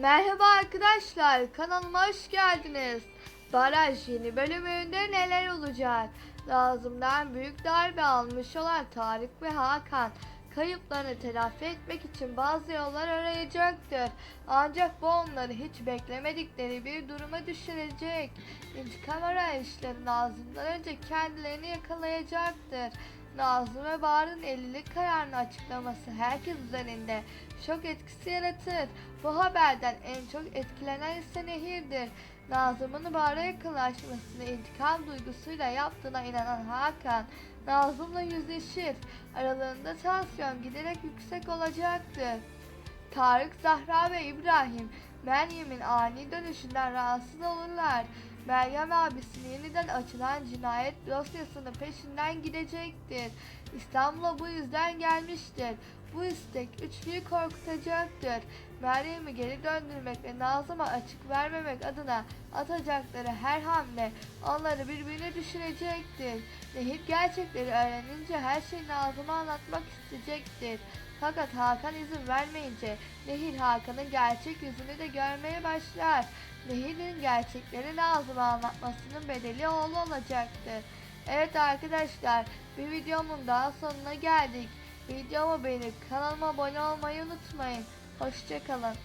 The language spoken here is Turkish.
Merhaba arkadaşlar, kanalıma hoş geldiniz. Baraj yeni bölümünde neler olacak? Nazım'dan büyük darbe almış olan Tarık ve Hakan kayıplarını telafi etmek için bazı yollar arayacaktır. Ancak bu onları hiç beklemedikleri bir duruma düşürecek. İntikam arayışları Nazım'dan önce kendilerini yakalayacaktır. Nazım ve Bahar'ın evlilik kararını açıklaması herkes üzerinde şok etkisi yaratır. Bu haberden en çok etkilenen ise Nehir'dir. Nazım'ın Bahar'a yakınlaşmasını intikam duygusuyla yaptığına inanan Hakan, Nazım'la yüzleşir. Aralarında tansiyon giderek yüksek olacaktır. Tarık, Zahra ve İbrahim Meryem'in ani dönüşünden rahatsız olurlar. Meryem abisinin yeniden açılan cinayet dosyasının peşinden gidecektir. İstanbul'a bu yüzden gelmiştir. Bu istek üçlüyü korkutacaktır. Meryem'i geri döndürmek ve Nazım'a açık vermemek adına atacakları her hamle onları birbirine düşürecektir. Nehir gerçekleri öğrenince her şeyi Nazım'a anlatmak isteyecektir. Fakat Hakan izin vermeyince Nehir Hakan'ın gerçek yüzünü de görmeye başlar. Nehir'in gerçekleri Nazım'a anlatmasının bedeli oğlu olacaktır. Evet arkadaşlar bir videomun daha sonuna geldik. Videomu beğenip kanalıma abone olmayı unutmayın. Hoşçakalın.